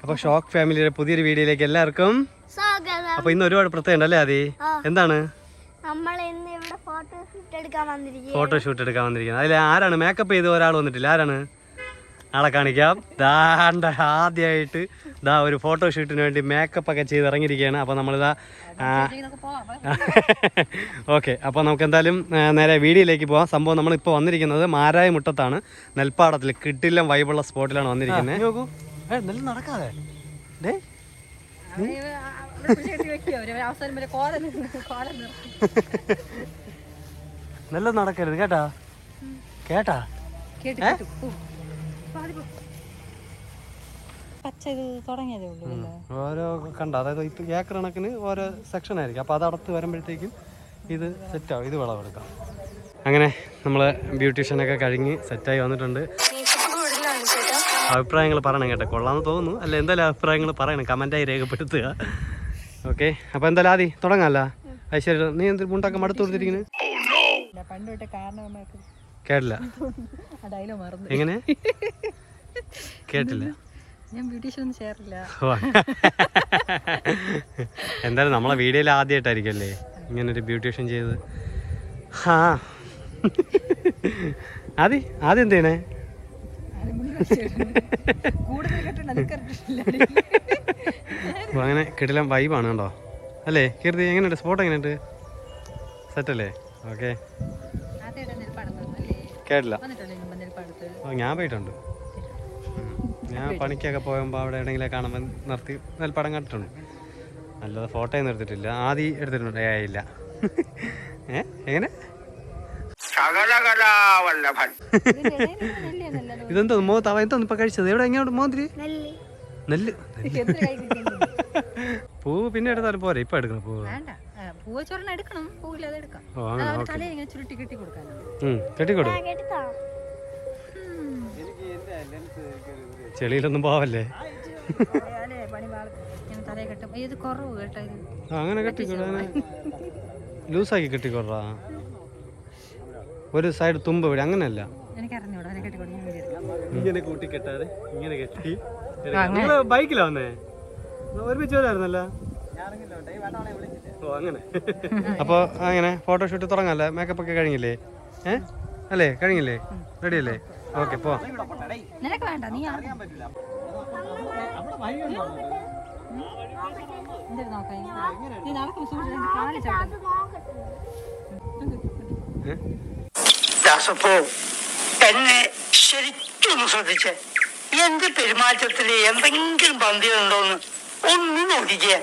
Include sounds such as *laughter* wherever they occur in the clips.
അപ്പൊ ഷോക്ക് ഫാമിലിയുടെ പുതിയൊരു വീഡിയോയിലേക്ക് എല്ലാവർക്കും അപ്പൊ ഇന്ന് ഒരുപാട് പ്രത്യേകം ഉണ്ടല്ലേ അതി. എന്താണ്? ഫോട്ടോഷൂട്ട് എടുക്കാൻ വന്നിരിക്കുന്നത് അതിൽ ആരാണ്? മേക്കപ്പ് ചെയ്ത് ഒരാൾ വന്നിട്ടില്ല. ആരാണ്? ആളെ കാണിക്കാം. ദാണ്ട ആദ്യമായിട്ട് ദാ ഒരു ഫോട്ടോഷൂട്ടിന് വേണ്ടി മേക്കപ്പ് ഒക്കെ ചെയ്ത് ഇറങ്ങിയിരിക്കുകയാണ് അപ്പോൾ നമ്മളിതാ ഓക്കെ *laughs* അപ്പോൾ നമുക്ക് എന്തായാലും നേരെ വീഡിയോയിലേക്ക് പോകാം സംഭവം നമ്മളിപ്പോൾ വന്നിരിക്കുന്നത് മാരായ മുട്ടത്താണ് നെൽപ്പാടത്തിൽ കിട്ടില്ല വൈബുള്ള സ്പോട്ടിലാണ് വന്നിരിക്കുന്നത് നോക്കൂ. നല്ല നടക്കാതെ. ഡേ നല്ല നടക്കരുത് കേട്ടാ? കേട്ടാ? കേട്ടു. പച്ച ഇത് തുടങ്ങിയതേ ഉള്ളൂ ഓരോ കണ്ട? അതായത് ഇപ്പം ഏക്കർ കണക്കിന് ഓരോ സെക്ഷൻ ആയിരിക്കും. അപ്പോൾ അത് അടുത്ത് വരുമ്പോഴത്തേക്കും ഇത് സെറ്റാവും ഇത് വിളവെടുക്കാം. അങ്ങനെ നമ്മൾ ബ്യൂട്ടീഷ്യനൊക്കെ കഴിഞ്ഞ് സെറ്റായി വന്നിട്ടുണ്ട്. അഭിപ്രായങ്ങൾ പറയണം കേട്ടോ. കൊള്ളാന്ന് തോന്നുന്നു. അല്ല എന്തായാലും അഭിപ്രായങ്ങൾ പറയണം. കമന്റായി രേഖപ്പെടുത്തുക. ഓക്കെ അപ്പോൾ എന്തായാലും ആദ്യം തുടങ്ങാമല്ലോ ഐശ്വര്യ നീ എന്തൊരു മുണ്ടൊക്കെ മടുത്തു കൊടുത്തിരിക്കുന്നത് പണ്ട് തൊട്ടേ കാരണവന്മാർക്ക് കേട്ടില്ല. എങ്ങനെ? കേട്ടില്ല. ഞാൻ ബ്യൂട്ടീഷ്യൻ ചേരില്ല. എന്തായാലും നമ്മളെ വീഡിയോയിൽ ആദ്യമായിട്ടായിരിക്കല്ലേ ഇങ്ങനെ ഒരു ബ്യൂട്ടീഷ്യൻ ചെയ്ത് ഹാ. ആദ്യ ആദ്യം എന്ത് ചെയ്യണേ? കൂടുതൽ കെട്ടണ്ട നിക്കറില്ല അപ്പോൾ അങ്ങനെ കിടിലം വൈബാണ് കേട്ടോ അല്ലേ കീർത്തി എങ്ങനെയുണ്ട്? സ്പോട്ട് എങ്ങനെയുണ്ട്? സെറ്റല്ലേ ഓക്കെ കേട്ടില്ല. ഞാൻ പോയിട്ടുണ്ട്. ഞാൻ പണിക്കൊക്കെ പോകുമ്പോൾ അവിടെ എവിടെയെങ്കിലും കാണുമ്പോൾ നിർത്തി നെൽപ്പടം കണ്ടിട്ടുണ്ട്. അല്ലാതെ ഫോട്ടോ ഒന്നും എടുത്തിട്ടില്ല. ആദ്യം എടുത്തിട്ടുണ്ട്. ഏ ഇല്ല. *laughs* ഏ എങ്ങനെ? ഇതെന്താ നല്ലത് മുഖത്ത് അവ എന്തോന്ന് ഇപ്പൊ കഴിച്ചത്? എവിടെ എങ്ങോട്ട് മോന്തിരി? നെല്ല്. എന്ത് *laughs* പൂ പിന്നെ എടുത്താലും പോരെ. ഇപ്പൊ എടുക്കണം പൂ വേണ്ട. പൂവ ചൊരെണ്ണം എടുക്കണം. പൂവില്ലാതെ എടുക്കാം. തലയിൽ ഇങ്ങനെ ചുരുട്ടി കെട്ടി കൊടുക്കാനാണ് ഉം കെട്ടിക്കൊടു ആ, കേട്ടോ ചെളിയിലൊന്നും പോവല്ലേ? അങ്ങനെ കെട്ടിക്കൊടു ലൂസാക്കി കെട്ടിക്കൊടാ ഒരു സൈഡ് തുമ്പ് ഇവിടെ അങ്ങനെയല്ല. ഇങ്ങനെ കൂട്ടി കെട്ടാതെ ഇങ്ങനെ കെട്ടി. ബൈക്കിലാ വന്നേ? ഒരുമിച്ച് വരായിരുന്നല്ല ഓ അങ്ങനെ. അപ്പൊ അങ്ങനെ ഫോട്ടോഷൂട്ട് തുടങ്ങാല്ലേ? മേക്കപ്പ് ഒക്കെ കഴിഞ്ഞില്ലേ? ഏ? അല്ലേ? കഴിഞ്ഞില്ലേ? റെഡി അല്ലേ ഓക്കെ പോ. നിനക്ക് വേണ്ട നീ? ദാസപ്പോ എന്നെ ശരിക്കും ശ്രദ്ധിച്ച്. ശ്രദ്ധിച്ചേ എന്റെ പെരുമാറ്റത്തിൽ എന്തെങ്കിലും പന്തിയുണ്ടോന്ന് ഒന്ന് നോക്കിക്കേ.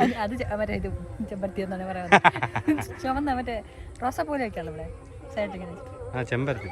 അത് മറ്റേ ഇത് ചെമ്പരത്തി എന്നാണ് പറയുന്നത്. ഇവിടെ. ആ ചെമ്പരത്തി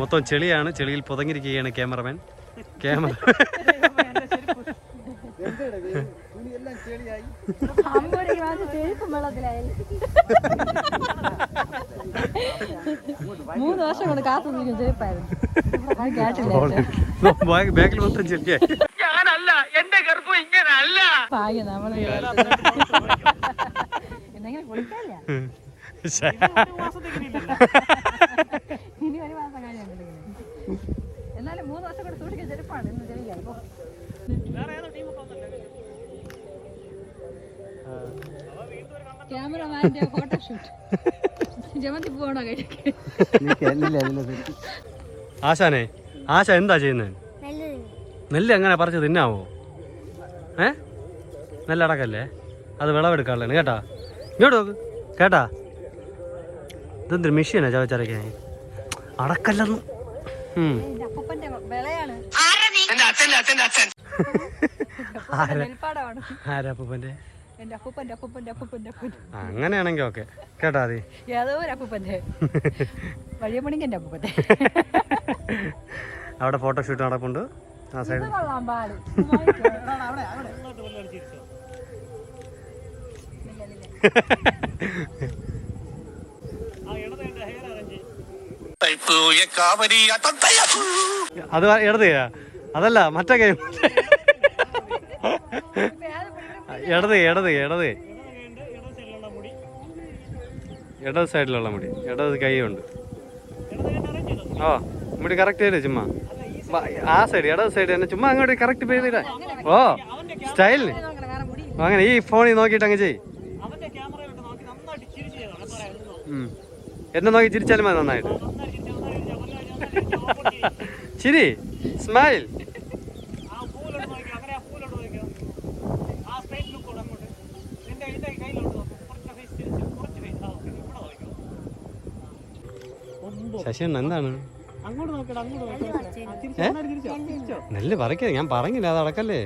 മൊത്തം ചെളിയാണ്. ചെളിയിൽ പുതങ്ങിരിക്കുകയാണ് ക്യാമറമാൻ. ക്യാമറ വെള്ളത്തിലായി മൂന്ന് വർഷം കൊണ്ട് കാത്തു ജയിപ്പായിരുന്നു. ബാക്കിൽ മൊത്തം ചെളിയായി ഞാനല്ല എന്റെ ഗർഭം ഇങ്ങനല്ല. ഭാഗ്യം നമ്മൾ എന്തെങ്കിലും കുളിക്കാല്ല ഇനി ഒരു മാസം കഴിഞ്ഞുണ്ട് എന്നാലും മൂന്ന് വർഷം കൊണ്ട് സൂക്ഷിക്കാൻ ചെരുപ്പാണ് ഇന്ന് ചെറിയ ഇപ്പൊ ക്യാമറമാന്റെ ഫോട്ടോഷൂട്ട്. ആശാനെ ആശ എന്താ ചെയ്യുന്നത് നെല്ല് എങ്ങനെ പറിച്ച് തിന്നാവോ? ഏ? നെല്ല് അടക്കല്ലേ അത് വിളവെടുക്കാനുള്ളതാണ് കേട്ടാ? ഇങ്ങോട്ട് നോക്ക് കേട്ടാ? ഇതെന്തൊരു മെഷീനാ ചവച്ചരക്കാൻ അടക്കല്ലെന്ന്. ആരാപ്പൂപ്പന്റെ അപ്പൂപ്പന്റെ എന്റെ അപ്പൂപ്പൻ അങ്ങനെയാണെങ്കിൽ ഓക്കെ. കേട്ടാ അതി ഏതോ ഒരു അവിടെ ഫോട്ടോഷൂട്ട് നടപ്പുണ്ട്. ആ സൈഡ് അത് ഇടത് അതല്ല മറ്റേ ഗെയിം ഇടത് ഇടത് ഇടത്. ഇടത് സൈഡിലുള്ള മുടി. ഇടത് കൈയുണ്ട്. ഓ മുടി കറക്റ്റ് ചെയ്തേ ചുമ്മാ. ആ സൈഡ് ഇടത് സൈഡ് തന്നെ ചുമ്മാ അങ്ങോട്ട് കറക്റ്റ് ചെയ്തിടാ ഓ സ്റ്റൈൽ അങ്ങനെ ഈ ഫോണിൽ നോക്കിയിട്ട് അങ്ങ് ചെയ്. എന്നെ നോക്കി ചിരിച്ചാലും മതി നന്നായിട്ട്. ചിരി സ്മൈൽ ശശിയണ്ണ എന്താണ്? നെല്ല് പറിക്ക ഞാൻ പറഞ്ഞില്ല അത് അടക്കല്ലേ?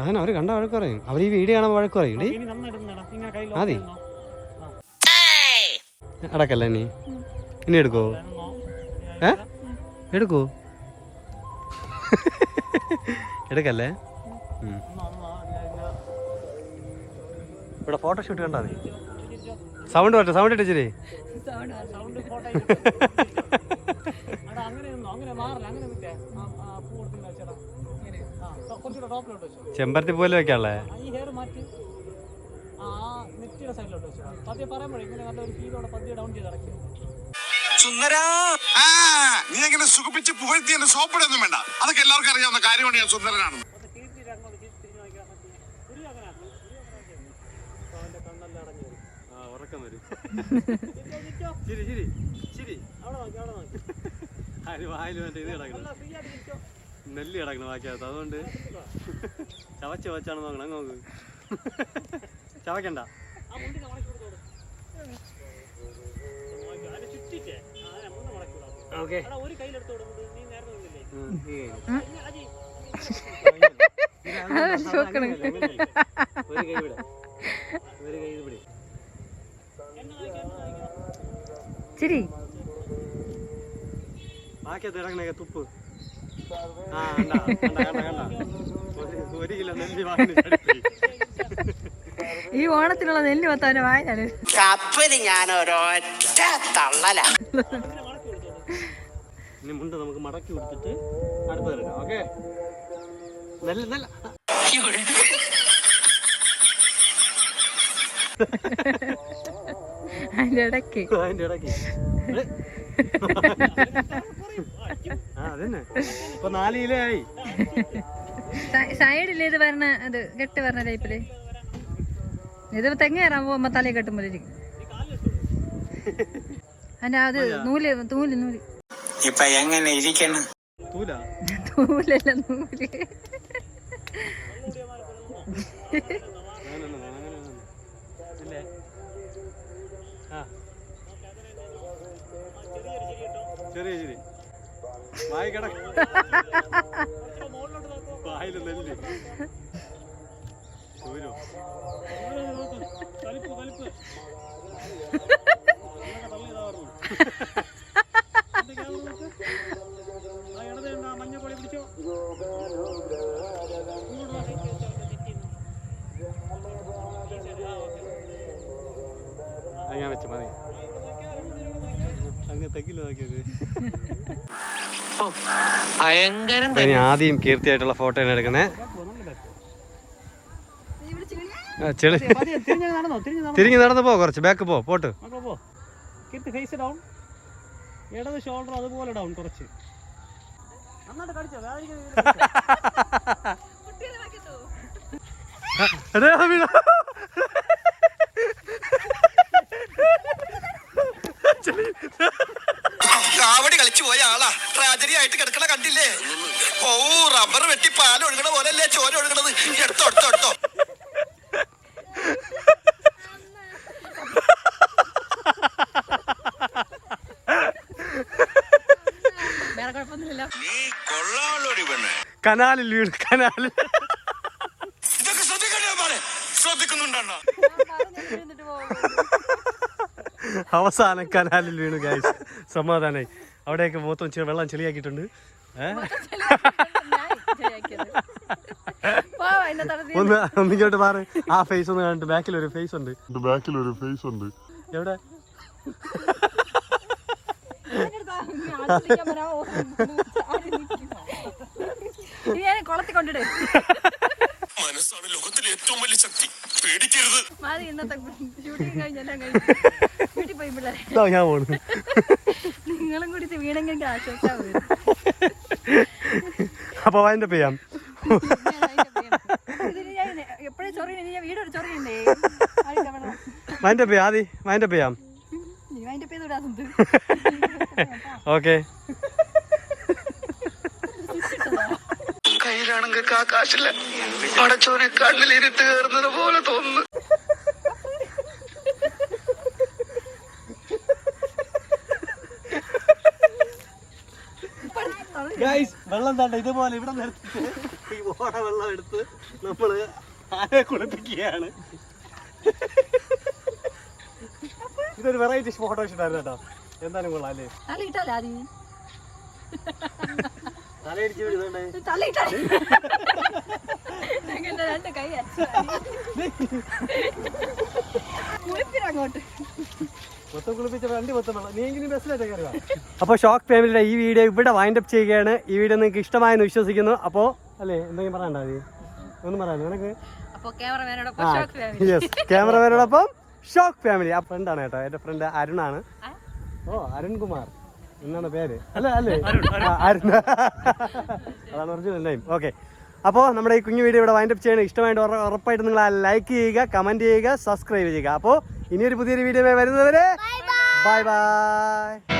അങ്ങനെ അവർ കണ്ട വഴക്ക് പറയും. അവർ ഈ വീഡിയോ കാണാൻ വഴക്ക് പറയും. അതെ അടക്കല്ലേ നീ ഇനി എടുക്കോ? ഏ? എടുക്കോ? എടുക്കല്ലേ? ഇവിടെ ഇവിടെ ഫോട്ടോഷൂട്ട് കണ്ടാ മതി. സൗണ്ട് പറ്റോ സൗണ്ട് ഇട്ടിച്ചിരി സൗണ്ട് ഫോട്ടോ അടാ അങ്ങനെ നിന്നോ അങ്ങനെ മാറില്ല. അങ്ങനെ നിൽക്കേ. ആ ആ, പൂ ഇങ്ങനെ ആ കുറച്ചുകൂടെ ടോപ്പിലോട്ട് വെച്ചോ. ചെമ്പരത്തി പോലെ വെക്കാളേ ആ, ഹെയർ മാറ്റി. ആ നെറ്റിയുടെ സൈഡിലോട്ട് വെച്ചോ പതിയെ പറയുമ്പോഴേ ഇങ്ങനെ നല്ല ഒരു ഫീലോടെ പതിയെ ഡൗൺ ചെയ്ത് അടക്കി സുന്ദരാ! ആ നീ അങ്ങനെ സുഖിപ്പിച്ച് പുകഴ്ത്തി എന്നെ സോപ്പിടൊന്നും വേണ്ട. അതൊക്കെ എല്ലാവർക്കും അറിയാവുന്ന കാര്യമാണ് ഞാൻ സുന്ദരനാണെന്ന് അത് തിരിച്ചിട്ട് അങ്ങോട്ട് തിരിച്ച് തിരിഞ്ഞ് നോക്കിയാൽ മതി ഒരു അങ്ങനെ ആക്കി ഒരു അങ്ങനെ ആക്കി അപ്പോൾ അവന്റെ കണ്ണെല്ലാം അടഞ്ഞു വരും ഉറക്കം വരും. ചിരി ചിരി ചിരി. അതിന് വായിൽ വേണ്ട ഇത് കിടക്കണം നെല്ല് കിടക്കണം ബാക്കിയാത്ത അതുകൊണ്ട് ചവച്ച് വെച്ചാണ് നോക്കണം അങ്ങ് നോക്ക്. ചവക്കണ്ട ഓക്കെ. ഒരു കയ്യിലെടുത്ത് കൊടുക്കുന്നത് നീ നേരത്തെ നിന്നില്ലേ ഇനി അജി ഒരു കൈ ഇവിടെ ഒരു കൈ ഇവിടെ എന്നെ നോക്കി എന്നെ നോക്കി ചിരി തുപ്പ്. ഒരു- കിലോ നെല്ല് വാങ്ങി ഈ ഓണത്തിനുള്ള നെല്ല് മൊത്തം വായനാണ് കപ്പൽ ഞാൻ ഒരൊറ്റ തള്ളല. ഇനി മുണ്ട് നമുക്ക് മടക്കി കൊടുത്തിട്ട് അടുത്ത് ഓക്കെ? നെല്ല് നെല്ല. *laughs* അതിന്റെ ഇടയ്ക്ക്. *laughs* അതിന്റെ ഇടയ്ക്ക്? ഇപ്പൊ നാല് കിലോ ആയി. സൈഡിൽ ഇത് വരണ അത് കെട്ട് വരണ ടൈപ്പിൽ. ഇത് തെങ്ങ കയറാൻ പോകുമ്പോ തലയിൽ കെട്ടുമ്പോഴേക്കും അതിന്റെ അത് നൂൽ നൂൽ നൂൽ. ഇപ്പൊ എങ്ങനെ ഇരിക്കണം? തൂലല്ല നൂലല്ല നൂൽ. ചെറിയ ചിരി. വായി കിടക്ക. വായിൽ നെല്ല് സൂര്യോ കണ്ടോ, *laughs* ആ മഞ്ഞപ്പൊടി പിടിച്ചോ ഇങ്ങോട്ട് വാ, സൈഡ് വെച്ചോ, അവിടെ സെറ്റ് ചെയ്യുന്നു. ഈ സൈഡ്, ആ, ഓക്കേ. അത് ഞാൻ വെച്ച് മതി അങ്ങ് തെക്കില്ല നോക്കിയത് ഭയങ്കരം ഇനി ആദ്യം കീർത്തിയായിട്ടുള്ള ഫോട്ടോ ആണ് എടുക്കണേ ആ, ചെളി. തിരിഞ്ഞു നടന്നോ തിരിഞ്ഞ് നടന്നു പോ കുറച്ച്. ബാക്ക് പോ പോട്ട്. ഫേസ് ഡൗൺ ഇടത് ഷോൾഡർ അതുപോലെ ഡൗൺ കുറച്ച്. കാവടി കളിച്ചു പോയ ആളാ. ട്രാജഡി ആയിട്ട് കിടക്കണ കണ്ടില്ലേ? ഓ റബ്ബർ വെട്ടി പാൽ ഒഴുകണ പോലല്ലേ ചോര ഒഴുകണത്? എടുത്തോ എടുത്തോ എടുത്തോ. കനാലിൽ വീണ് കനാലിൽ. ശ്രദ്ധിക്കുന്നുണ്ടോ അവസാനം കനാലിൽ വീണു ഗൈസ് സമാധാനായി. അവിടെയൊക്കെ മൊത്തം വെള്ളം ചെളിയാക്കിയിട്ടുണ്ട്? ഒന്ന് ഒന്നിങ്ങോട്ട് മാറി. ആ ഫേസ് ഒന്ന് കണ്ടിട്ട് ബാക്കിൽ ഒരു ഫേസ് ഉണ്ട്. ബാക്കിൽ ഒരു ഫേസ് ഉണ്ട്. എവിടെ? മനസ്സാണ് ലോകത്തിലെ ഏറ്റവും വലിയ ശക്തി. പേടിക്കരുത്. മാറി ഇന്നത്തെ ഇതാ ഞാൻ പോണു. നിങ്ങളും കൂടി വീണെങ്കിൽ അപ്പൊ എപ്പോഴും ചൊറിയണേ? ഞാൻ വീടൊരു ചൊറിയണ്ടേ? ആദി? അപ്പ് ചെയ്യാം നീ അതിന്റെ പെയ്യാം വിടാത്തത് ഓക്കെ. കയ്യിലാണെങ്കിൽ കാശില്ല. പടച്ചോനെ കണ്ണിലിരുട്ട് കയറുന്നത് പോലെ തോന്നുന്നു. ഗൈസ് വെള്ളം തണ്ട ഇതുപോലെ ഇവിടെ നിർത്തിട്ട് ഈ ഓട വെള്ളം എടുത്ത് നമ്മൾ ആരെ കുളിപ്പിക്കുകയാണ്. ഇതൊരു വെറൈറ്റി ഫോട്ടോ ഷൂട്ടായിരുന്നു കേട്ടോ. എന്തായാലും കൊള്ളാം അല്ലേ? തലയിട്ടാലേ ആദ്യം? തലയിടിച്ച് വിടുന്നുണ്ടേ തലയിട്ടാലേ? *laughs* രണ്ട് കൈ *laughs* കുളിപ്പിനങ്ങോട്ട് കുളിപ്പിച്ച വെള്ളം. ബസ്സിലായിട്ട് കയറുക. അപ്പോൾ ഷോക്ക് ഫാമിലിയുടെ ഈ വീഡിയോ ഇവിടെ വൈൻഡ് അപ്പ് ചെയ്യുകയാണ്. ഈ വീഡിയോ നിങ്ങൾക്ക് ഇഷ്ടമായെന്ന് വിശ്വസിക്കുന്നു. അപ്പോൾ അല്ലേ എന്തെങ്കിലും പറയണ്ട നീ ഒന്നും പറയാൻ നിനക്ക്? അപ്പൊ ക്യാമറമാനോടൊപ്പം ഷോക്ക് ഫാമിലി യെസ് ക്യാമറമാനോടൊപ്പം ഷോക്ക് ഫാമിലി ആ ഫ്രണ്ടാണ് കേട്ടോ. എന്റെ ഫ്രണ്ട് അരുണാണ് ഓ അരുൺകുമാർ എന്നാണ് പേര്? അല്ല അല്ലേ? അരുൺ അതാണ് ഒറിജിനൽ നെയിം ഓക്കെ അപ്പോൾ നമ്മുടെ ഈ കുഞ്ഞു വീഡിയോ ഇവിടെ വൈൻഡപ്പ് ചെയ്യണം. ഇഷ്ടമായിട്ട് ഉറ- ഉറപ്പായിട്ട് നിങ്ങൾ ലൈക്ക് ചെയ്യുക കമന്റ് ചെയ്യുക സബ്സ്ക്രൈബ് ചെയ്യുക. അപ്പോൾ ഇനിയൊരു പുതിയൊരു വീഡിയോ വരുന്നവരെ ബൈ ബൈ